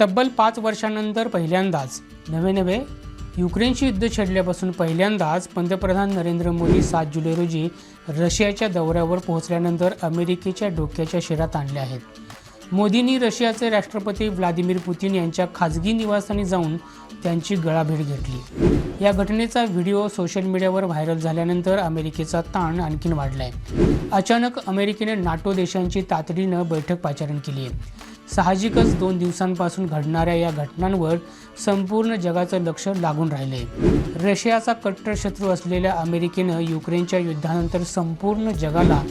तब्बल पाच वर्षानंतर पहिल्यांदाच नवे नवे युक्रेनशी युद्ध छेडल्यापासून पहिल्यांदाच पंतप्रधान नरेंद्र मोदी सात जुलै रोजी रशियाच्या दौऱ्यावर पोहोचल्यानंतर अमेरिकेच्या डोक्याच्या शिरात आणले आहेत. मोदींनी रशियाचे राष्ट्रपती व्लादिमीर पुतीन यांच्या खाजगी निवासस्थानी जाऊन त्यांची गळाभेट घेतली. या घटनेचा व्हिडिओ सोशल मीडियावर व्हायरल झाल्यानंतर अमेरिकेचा ताण आणखीन वाढलाय. अचानक अमेरिकेने नाटो देशांची तातडीनं बैठक पाचारण केली आहे साहजिकच दोन दिवसांपासून घडणाऱ्या या घटनांवर संपूर्ण जगाचं लक्ष लागून राहिले रशियाचा कट्टर शत्रू असलेल्या अमेरिकेनं युक्रेनच्या युद्धानंतर संपूर्ण जगाला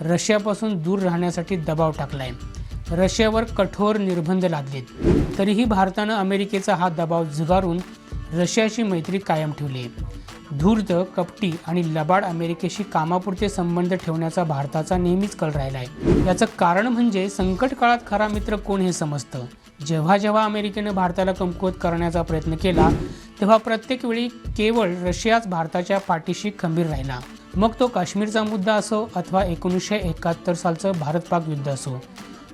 रशियापासून दूर राहण्यासाठी दबाव टाकलाय. रशियावर कठोर निर्बंध लादलेत. तरीही भारतानं अमेरिकेचा हा दबाव झुगारून रशियाची मैत्री कायम ठेवली धूर्त कपटी आणि लबाड अमेरिकेशी कामापुरते संबंध ठेवण्याचा भारताचा नेहमीच कल राहिला आहे. याचं कारण म्हणजे संकट काळात खरा मित्र कोण हे समजतं? जेव्हा जेव्हा अमेरिकेनं भारताला कमकुवत करण्याचा प्रयत्न केला तेव्हा प्रत्येक वेळी केवळ रशियाच भारताच्या पाठीशी खंबीर राहिला. मग तो काश्मीरचा मुद्दा असो अथवा एकोणीसशे एकाहत्तर सालचं भारत पाक युद्ध असो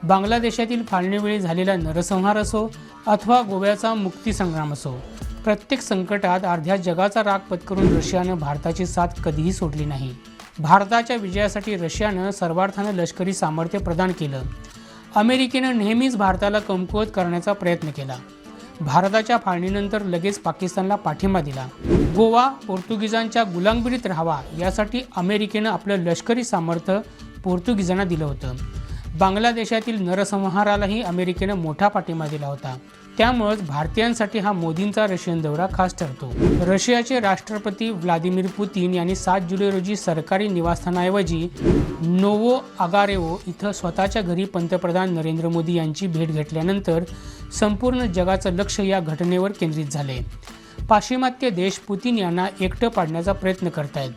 बांगलादेशातील फाळणीवेळी झालेला नरसंहार असो अथवा गोव्याचा मुक्तीसंग्राम असो प्रत्येक संकटात अर्ध्या जगाचा राग पत्करून रशियानं भारताची साथ कधीही सोडली नाही. भारताच्या विजयासाठी रशियानं सर्वार्थानं लष्करी सामर्थ्य प्रदान केलं. अमेरिकेनं नेहमीच भारताला कमकुवत करण्याचा प्रयत्न केला. भारताच्या फाळणीनंतर लगेच पाकिस्तानला पाठिंबा दिला. गोवा पोर्तुगीजांच्या गुलामगिरीत राहावा यासाठी अमेरिकेनं आपलं लष्करी सामर्थ्य पोर्तुगीजांना दिलं होतं. बांगलादेशातील नरसंहारालाही अमेरिकेनं मोठा पाठिंबा दिला होता. त्यामुळेच भारतीयांसाठी हा मोदींचा रशियन दौरा खास ठरतो. रशियाचे राष्ट्रपती व्लादिमीर पुतीन यांनी सात जुलै रोजी सरकारी निवासस्थानाऐवजी नोवो आगारेवो इथं स्वतःच्या घरी पंतप्रधान नरेंद्र मोदी यांची भेट घेतल्यानंतर संपूर्ण जगाचं लक्ष या घटनेवर केंद्रित झाले. पाश्चिमात्य देश पुतीन यांना एकटं पाडण्याचा प्रयत्न करतायत.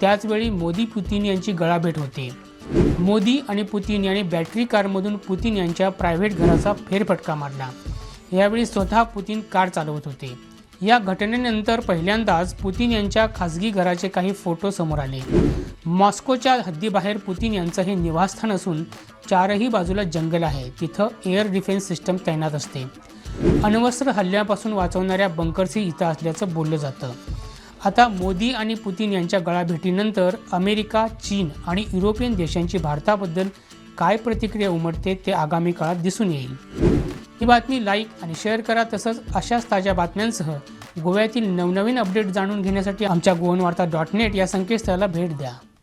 त्याचवेळी मोदी पुतीन यांची गळाभेट होते. मोदी आणि पुतीन यांनी बॅटरी कारमधून पुतीन यांच्या प्रायव्हेट घराचा फेरफटका मारला. यावेळी स्वतः पुतीन कार चालवत होते. या घटनेनंतर पहिल्यांदाच पुतीन यांच्या खासगी घराचे काही फोटो समोर आले. मॉस्कोच्या हद्दीबाहेर पुतीन यांचं हे निवासस्थान असून चारही बाजूला जंगल आहे. तिथं एअर डिफेन्स सिस्टम तैनात असते. अण्वस्त्र हल्ल्यापासून वाचवणाऱ्या बंकर्सही इथं असल्याचं बोललं जातं. आता मोदी आणि पुतीन यांच्या गळाभेटीनंतर अमेरिका चीन आणि युरोपियन देशांची भारताबद्दल काय प्रतिक्रिया उमटते ते आगामी काळात दिसून येईल. ही बातमी लाईक आणि शेअर करा तसंच अशाच ताज्या बातम्यांसह गोव्यातील नवनवीन अपडेट जाणून घेण्यासाठी आमच्या गोवनवार्ता डॉट नेट या संकेतस्थळाला भेट द्या.